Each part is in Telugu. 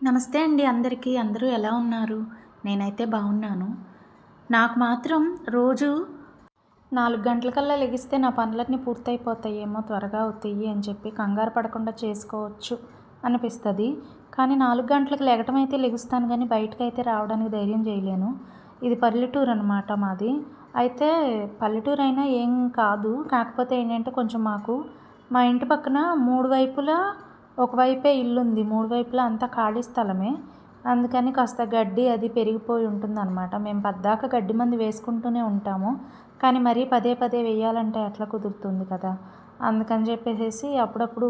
నమస్తే అండి అందరికీ. అందరూ ఎలా ఉన్నారు? నేనైతే బాగున్నాను. నాకు మాత్రం రోజు నాలుగు గంటలకల్లా లెగిస్తే నా పనులన్నీ పూర్తయిపోతాయేమో త్వరగా అవుతాయి అని చెప్పి కంగారు పడకుండా చేసుకోవచ్చు అనిపిస్తుంది. కానీ నాలుగు గంటలకు లెగటం అయితే లెగుస్తాను కానీ బయటకు అయితే రావడానికి ధైర్యం చేయలేను. ఇది పల్లెటూరు అనమాట మాది. అయితే పల్లెటూరు అయినా ఏం కాదు. కాకపోతే ఏంటంటే కొంచెం మాకు మా ఇంటి పక్కన మూడు వైపులా ఒకవైపే ఇల్లు ఉంది మూడు వైపులా అంతా ఖాళీ స్థలమే. అందుకని కాస్త గడ్డి అది పెరిగిపోయి ఉంటుందన్నమాట. మేము పద్దాక గడ్డి మంది వేసుకుంటూనే ఉంటాము. కానీ మరీ పదే పదే వేయాలంటే ఎట్లా కుదురుతుంది కదా. అందుకని చెప్పేసి అప్పుడప్పుడు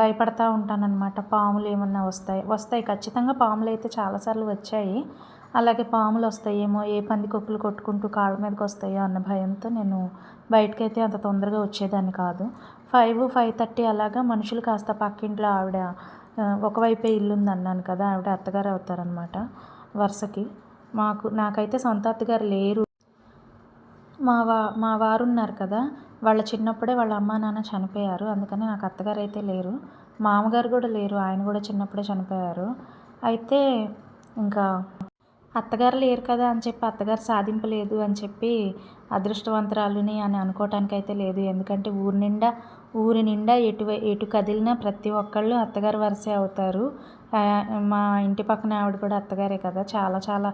భయపడతా ఉంటానన్నమాట. పాములు ఏమన్నా వస్తాయి వస్తాయి. ఖచ్చితంగా పాములు అయితే చాలాసార్లు వచ్చాయి. అలాగే పాములు వస్తాయేమో ఏ పందికొక్కులు కొట్టుకుంటూ కాళ్ళ మీదకి వస్తాయో అన్న భయంతో నేను బయటకైతే అంత తొందరగా వచ్చేదాన్ని కాదు. ఫైవ్ ఫైవ్ థర్టీ అలాగా మనుషులు కాస్త పక్కింట్లో ఆవిడ ఒకవైపే ఇల్లు ఉంది అన్నాను కదా ఆవిడ అత్తగారు అవుతారనమాట వరుసకి. మాకు నాకైతే సొంత అత్తగారు లేరు. మా వా మా వారు ఉన్నారు కదా వాళ్ళ చిన్నప్పుడే వాళ్ళ అమ్మ నాన్న చనిపోయారు అందుకని నాకు అత్తగారు అయితే లేరు. మామగారు కూడా లేరు ఆయన కూడా చిన్నప్పుడే చనిపోయారు. అయితే ఇంకా అత్తగారు లేరు కదా అని చెప్పి అత్తగారు సాధింపు లేదు అని చెప్పి అదృష్టవంతురాలుని అని అనుకోవటానికి అయితే లేదు. ఎందుకంటే ఊరి నిండా ఊరి నిండా ఎటు ఎటు కదిలినా ప్రతి ఒక్కళ్ళు అత్తగారు వరసే అవుతారు. మా ఇంటి పక్కన ఆవిడ కూడా అత్తగారే కదా. చాలా చాలా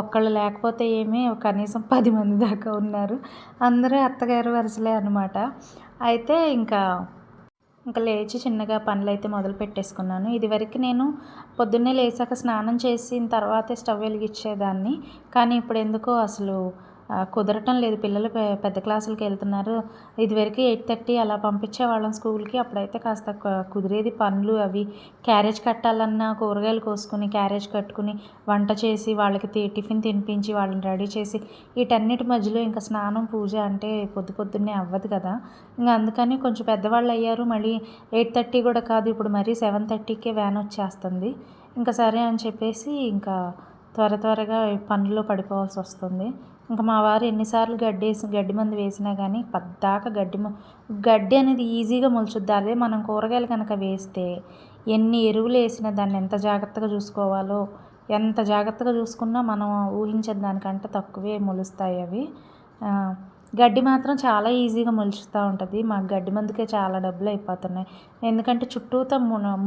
ఒక్కళ్ళు లేకపోతే ఏమీ కనీసం పది మంది దాకా ఉన్నారు. అందరూ అత్తగారు వరుసలే అనమాట అయితే ఇంకా ఇంకా లేచి చిన్నగా పనులు అయితే మొదలు పెట్టేసుకున్నాను. ఇదివరకు నేను పొద్దున్నే లేచాక స్నానం చేసిన తర్వాతే స్టవ్ వెలిగించేదాన్ని. కానీ ఇప్పుడు ఎందుకో అసలు కుదరటం లేదు. పిల్లలు పెద్ద క్లాసులకి వెళ్తున్నారు. ఇదివరకు ఎయిట్ థర్టీ అలా పంపించేవాళ్ళం స్కూల్కి. అప్పుడైతే కాస్త కుదిరేది పనులు అవి. క్యారేజ్ కట్టాలన్నా కూరగాయలు కోసుకుని క్యారేజ్ కట్టుకుని వంట చేసి వాళ్ళకి టిఫిన్ తినిపించి వాళ్ళని రెడీ చేసి వీటన్నిటి మధ్యలో ఇంకా స్నానం పూజ అంటే పొద్దు పొద్దున్నే అవ్వదు కదా. ఇంకా అందుకని కొంచెం పెద్దవాళ్ళు అయ్యారు. మళ్ళీ ఎయిట్ థర్టీ కూడా కాదు. ఇప్పుడు మరీ సెవెన్ థర్టీకే వ్యాన్ వచ్చేస్తుంది. ఇంకా సరే అని చెప్పేసి ఇంకా త్వర త్వరగా పనుల్లో పడిపోవాల్సి వస్తుంది. ఇంకా మా వారు ఎన్నిసార్లు గడ్డి వేసి గడ్డి మందు వేసినా కానీ పద్దాక గడ్డి గడ్డి అనేది ఈజీగా మొలుచుద్ది. అదే మనం కూరగాయలు కనుక వేస్తే ఎన్ని ఎరువులు వేసినా దాన్ని ఎంత జాగ్రత్తగా చూసుకోవాలో ఎంత జాగ్రత్తగా చూసుకున్నా మనం ఊహించే దానికంటే తక్కువే మొలుస్తాయి అవి. గడ్డి మాత్రం చాలా ఈజీగా మొలుచుతూ ఉంటుంది. మాకు గడ్డి మందుకే చాలా డబ్బులు అయిపోతున్నాయి. ఎందుకంటే చుట్టూతా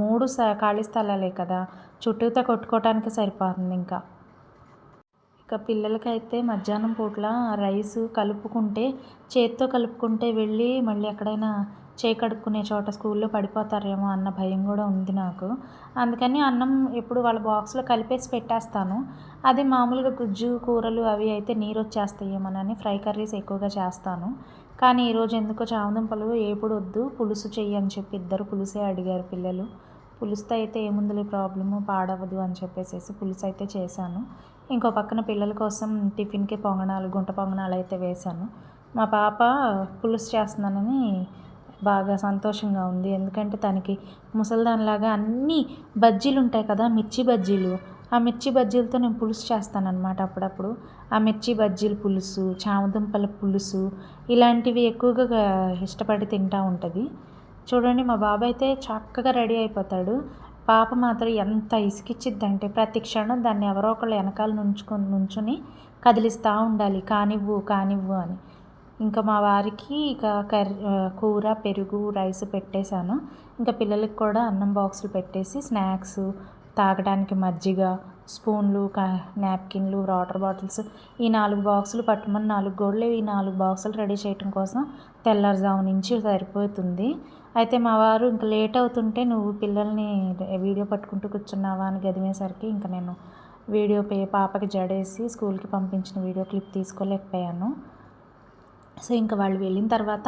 మూడు ఖాళీ స్థలాలే కదా. చుట్టూతో కొట్టుకోవటానికి సరిపోతుంది ఇంకా. ఇక పిల్లలకైతే మధ్యాహ్నం పూట్ల రైస్ కలుపుకుంటే చేత్తో కలుపుకుంటే వెళ్ళి మళ్ళీ ఎక్కడైనా చేయి కడుక్కునే చోట స్కూల్లో పడిపోతారేమో అన్న భయం కూడా ఉంది నాకు. అందుకని అన్నం ఎప్పుడు వాళ్ళ బాక్స్లో కలిపేసి పెట్టేస్తాను. అదే మామూలుగా గుజ్జు కూరలు అవి అయితే నీరు వచ్చేస్తాయేమోనని ఫ్రై కర్రీస్ ఎక్కువగా చేస్తాను. కానీ ఈరోజు ఎందుకో చామదుంపలు ఏపుడు వద్దు పులుసు చెయ్యి అని చెప్పి ఇద్దరు పులుసే అడిగారు పిల్లలు. పులుసుతో అయితే ఏముందులే ప్రాబ్లము పాడవదు అని చెప్పేసేసి పులుసు అయితే చేశాను. ఇంకో పక్కన పిల్లల కోసం టిఫిన్కి పొంగనాలు గుంట పొంగనాలు అయితే వేశాను. మా పాప పులుసు చేస్తున్నానని బాగా సంతోషంగా ఉంది. ఎందుకంటే తనకి ముసలిదానిలాగా అన్నీ బజ్జీలు ఉంటాయి కదా మిర్చి బజ్జీలు. ఆ మిర్చి బజ్జీలతో నేను పులుసు చేస్తానన్నమాట అప్పుడప్పుడు. ఆ మిర్చి బజ్జీల పులుసు చామదుంపల పులుసు ఇలాంటివి ఎక్కువగా ఇష్టపడి తింటూ ఉంటుంది. చూడండి మా బాబాయ్ అయితే చక్కగా రెడీ అయిపోతాడు. పాప మాత్రం ఎంత ఇసుకిచ్చిద్దంటే ప్రతి క్షణం దాన్ని ఎవరో ఒకళ్ళు వెనకాల నుంచుకొని నుంచుని కదిలిస్తూ ఉండాలి. కానివ్వు కానివ్వు అని. ఇంకా మా వారికి ఇక కర్రీ కూర పెరుగు రైస్ పెట్టేశాను. ఇంకా పిల్లలకి కూడా అన్నం బాక్సులు పెట్టేసి స్నాక్స్ తాగడానికి మజ్జిగ స్పూన్లు నాప్కిన్లు వాటర్ బాటిల్స్ ఈ నాలుగు బాక్సులు పట్టమని నాలుగు గోడలు ఈ నాలుగు బాక్సులు రెడీ చేయటం కోసం తెల్లారుజాము నుంచి సరిపోతుంది. అయితే మా వారు ఇంకా లేట్ అవుతుంటే నువ్వు పిల్లల్ని వీడియో పట్టుకుంటూ కూర్చున్నావా అని గదిమేసరికి ఇంకా నేను వీడియో పే పాపకి జడేసి స్కూల్కి పంపించిన వీడియో క్లిప్ తీసుకోలేకపోయాను. సో ఇంకా వాళ్ళు వెళ్ళిన తర్వాత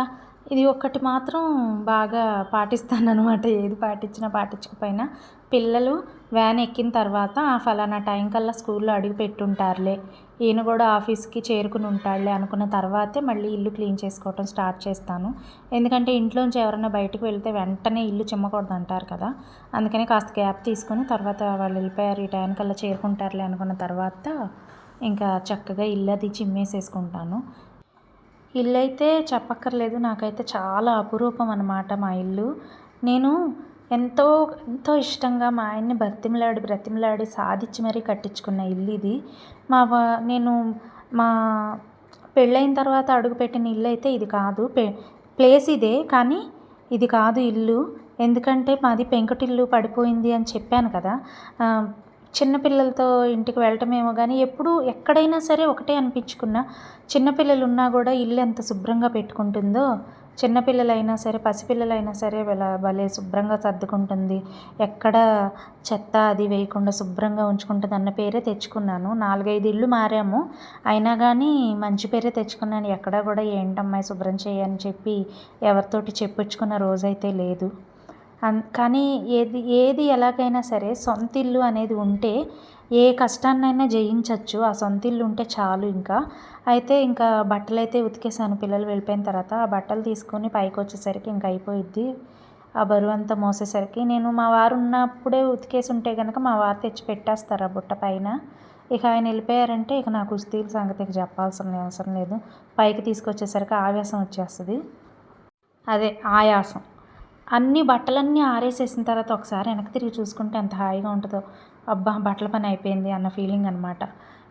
ఇది ఒక్కటి మాత్రం బాగా పాటిస్తాను అనమాట ఏది పాటించినా పాటించకపోయినా పిల్లలు వ్యాన్ ఎక్కిన తర్వాత ఫలానా టైం కల్లా స్కూల్లో అడిగి పెట్టుంటారులే. ఈయన కూడా ఆఫీస్కి చేరుకుని ఉంటాడులే అనుకున్న తర్వాతే మళ్ళీ ఇల్లు క్లీన్ చేసుకోవటం స్టార్ట్ చేస్తాను. ఎందుకంటే ఇంట్లోంచి ఎవరైనా బయటకు వెళ్తే వెంటనే ఇల్లు చిమ్మకూడదు అంటారు కదా. అందుకని కాస్త గ్యాప్ తీసుకొని తర్వాత వాళ్ళు వెళ్ళిపోయారు. ఈ టైం కల్లా చేరుకుంటారులే అనుకున్న తర్వాత ఇంకా చక్కగా ఇల్లు అది చిమ్మేసేసుకుంటాను. ఇల్లు అయితే చెప్పక్కర్లేదు. నాకైతే చాలా అపురూపం అనమాట మా ఇల్లు. నేను ఎంతో ఎంతో ఇష్టంగా మా ఆయన్ని బ్రతిమలాడి బ్రతిమలాడి సాధించి మరీ కట్టించుకున్న ఇల్లు ఇది. మా నేను మా పెళ్ళైన తర్వాత అడుగుపెట్టిన ఇల్లు అయితే ఇది కాదు. ప్లేస్ ఇదే కానీ ఇది కాదు ఇల్లు. ఎందుకంటే మాది పెంకుటిల్లు పడిపోయింది అని చెప్పాను కదా. చిన్నపిల్లలతో ఇంటికి వెళ్ళటమేమో కానీ ఎప్పుడు ఎక్కడైనా సరే ఒకటే అనిపించుకున్న చిన్నపిల్లలు ఉన్నా కూడా ఇల్లు ఎంత శుభ్రంగా పెట్టుకుంటుందో చిన్నపిల్లలైనా సరే పసిపిల్లలైనా సరే ఇలా భలే శుభ్రంగా సర్దుకుంటుంది. ఎక్కడ చెత్త అది వేయకుండా శుభ్రంగా ఉంచుకుంటుంది అన్న పేరే తెచ్చుకున్నాను. నాలుగైదు ఇల్లు మారాము. అయినా కానీ మంచి పేరే తెచ్చుకున్నాను. ఎక్కడా కూడా ఏంటమ్మాయి శుభ్రం చేయని చెప్పి ఎవరితోటి చెప్పించుకున్న రోజైతే లేదు. కానీ ఏది ఏది ఎలాగైనా సరే సొంత ఇల్లు అనేది ఉంటే ఏ కష్టాన్నైనా జయించవచ్చు ఆ సొంత ఇల్లు ఉంటే చాలు ఇంకా. అయితే ఇంకా బట్టలు అయితే ఉతికేసాను పిల్లలు వెళ్ళిపోయిన తర్వాత. ఆ బట్టలు తీసుకొని పైకి వచ్చేసరికి ఇంకా అయిపోయిద్ది. ఆ బరువు అంతా మోసేసరికి నేను మా వారు ఉన్నప్పుడే ఉతికేసి ఉంటే కనుక మా వారు తెచ్చి పెట్టేస్తారు ఆ బుట్ట పైన. ఇక ఆయన వెళ్ళిపోయారంటే ఇక నా కుస్తీల సంగతి చెప్పాల్సిన అవసరం లేదు. పైకి తీసుకొచ్చేసరికి ఆవేశం వచ్చేస్తుంది. అదే ఆయాసం. అన్ని బట్టలన్నీ ఆరేసేసిన తర్వాత ఒకసారి వెనక్కి తిరిగి చూసుకుంటే ఎంత హాయిగా ఉంటుందో. అబ్బా బట్టల పని అయిపోయింది అన్న ఫీలింగ్ అనమాట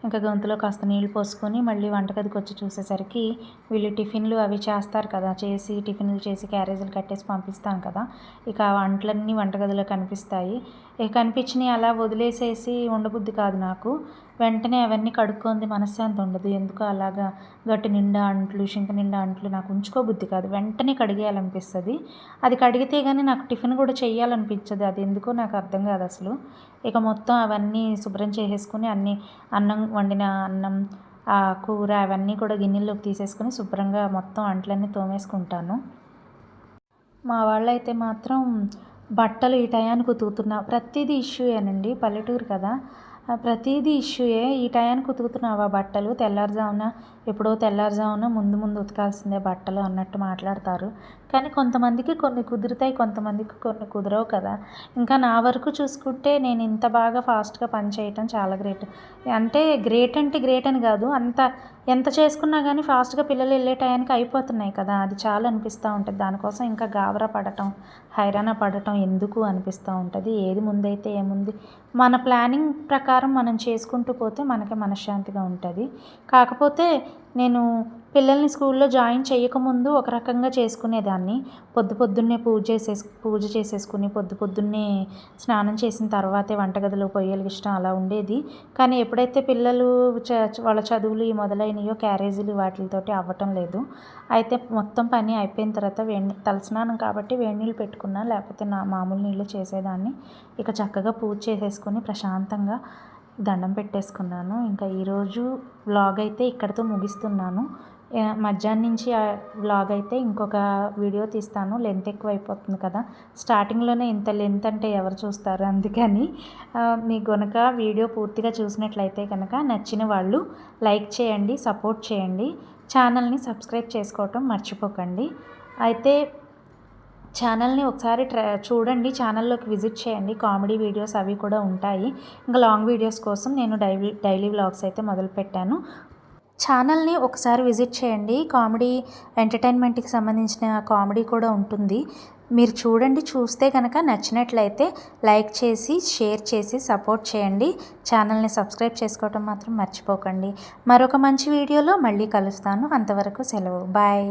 ఇంకా గొంతులో కాస్త నీళ్ళు పోసుకొని మళ్ళీ వంటగదికి వచ్చి చూసేసరికి వీళ్ళు టిఫిన్లు అవి చేస్తారు కదా చేసి టిఫిన్లు చేసి క్యారేజీలు కట్టేసి పంపిస్తాను కదా. ఇక ఆ వంటలన్నీ వంటగదిలో కనిపిస్తాయి. ఇక కనిపించినవి అలా వదిలేసేసి ఉండబుద్ధి కాదు నాకు. వెంటనే అవన్నీ కడుక్కుంది మనశ్శాంతి ఉండదు. ఎందుకు అలాగా గట్టి నిండా అంట్లు షింక నిండా అంట్లు నాకు ఉంచుకోబుద్ధి కాదు. వెంటనే కడిగేయాలనిపిస్తుంది. అది కడిగితే కానీ నాకు టిఫిన్ కూడా చేయాలనిపించదు అది ఎందుకో నాకు అర్థం కాదు అసలు. ఇక మొత్తం అవన్నీ శుభ్రం చేసేసుకుని అన్ని అన్నం వండిన అన్నం ఆ కూర అవన్నీ కూడా గిన్నెల్లోకి తీసేసుకుని శుభ్రంగా మొత్తం అంట్లన్నీ తోమేసుకుంటాను. మా వాళ్ళైతే మాత్రం బట్టలు ఈ టయానికి ఉతుకుతున్నా. ప్రతిదీ ఇష్యూయేనండి పల్లెటూరు కదా. ప్రతిదీ ఇష్యూయే. ఈ టయానికి ఉతుకుతున్నావా బట్టలు? తెల్లారుజామున ఎప్పుడో తెల్లారుజామున ముందు ముందు ఉతకాల్సిందే బట్టలు అన్నట్టు మాట్లాడతారు. కానీ కొంతమందికి కొన్ని కుదురుతాయి కొంతమందికి కొన్ని కుదరవు కదా. ఇంకా నా వరకు చూసుకుంటే నేను ఇంత బాగా ఫాస్ట్గా పని చేయటం చాలా గ్రేట్. అంటే గ్రేట్ అంటే గ్రేట్ అని కాదు అంత ఎంత చేసుకున్నా కానీ ఫాస్ట్గా పిల్లలు వెళ్ళే టయానికి అయిపోతున్నాయి కదా. అది చాలా అనిపిస్తూ ఉంటుంది. దానికోసం ఇంకా గాబరా పడటం హైరాణ పడటం ఎందుకు అనిపిస్తూ ఉంటుంది? ఏది ముందైతే ఏముంది? మన ప్లానింగ్ ప్రకారం మనం చేసుకుంటూ పోతే మనకి మనశ్శాంతిగా ఉంటుంది. కాకపోతే నేను పిల్లల్ని స్కూల్లో జాయిన్ చేయకముందు ఒక రకంగా చేసుకునేదాన్ని. పొద్దు పొద్దున్నే పూజ చేసేసు పూజ చేసేసుకుని పొద్దు పొద్దున్నే స్నానం చేసిన తర్వాతే వంటగదిలో పొయ్యలు ఇష్టం అలా ఉండేది. కానీ ఎప్పుడైతే పిల్లలు చ వాళ్ళ చదువులు ఈ మొదలైనయో క్యారేజీలు వాటితోటి అవ్వటం లేదు. అయితే మొత్తం పని అయిపోయిన తర్వాత వేడి తలస్నానం కాబట్టి వేడి నీళ్ళు పెట్టుకున్నా లేకపోతే నా మామూలు నీళ్ళు చేసేదాన్ని. ఇక చక్కగా పూజ చేసేసుకుని ప్రశాంతంగా దండం పెట్టేసుకున్నాను. ఇంకా ఈరోజు వ్లాగ్ అయితే ఇక్కడితో ముగిస్తున్నాను. మధ్యాహ్నం నుంచి వ్లాగ్ అయితే ఇంకొక వీడియో తీస్తాను. లెంత్ ఎక్కువ అయిపోతుంది కదా స్టార్టింగ్లోనే ఇంత లెంత్ అంటే ఎవరు చూస్తారు అందుకని. మీ కనుక వీడియో పూర్తిగా చూసినట్లయితే కనుక నచ్చిన వాళ్ళు లైక్ చేయండి సపోర్ట్ చేయండి. ఛానల్ని సబ్స్క్రైబ్ చేసుకోవటం మర్చిపోకండి. అయితే ఛానల్ని ఒకసారి ట్రై చూడండి. ఛానల్లోకి విజిట్ చేయండి. కామెడీ వీడియోస్ అవి కూడా ఉంటాయి. ఇంకా లాంగ్ వీడియోస్ కోసం నేను డైలీ డైలీ వ్లాగ్స్ అయితే మొదలుపెట్టాను. ఛానల్ని ఒకసారి విజిట్ చేయండి. కామెడీ ఎంటర్టైన్మెంట్కి సంబంధించిన కామెడీ కూడా ఉంటుంది. మీరు చూడండి. చూస్తే కనుక నచ్చినట్లయితే లైక్ చేసి షేర్ చేసి సపోర్ట్ చేయండి. ఛానల్ని సబ్స్క్రైబ్ చేసుకోవటం మాత్రం మర్చిపోకండి. మరొక మంచి వీడియోలో మళ్ళీ కలుస్తాను. అంతవరకు సెలవు. బాయ్.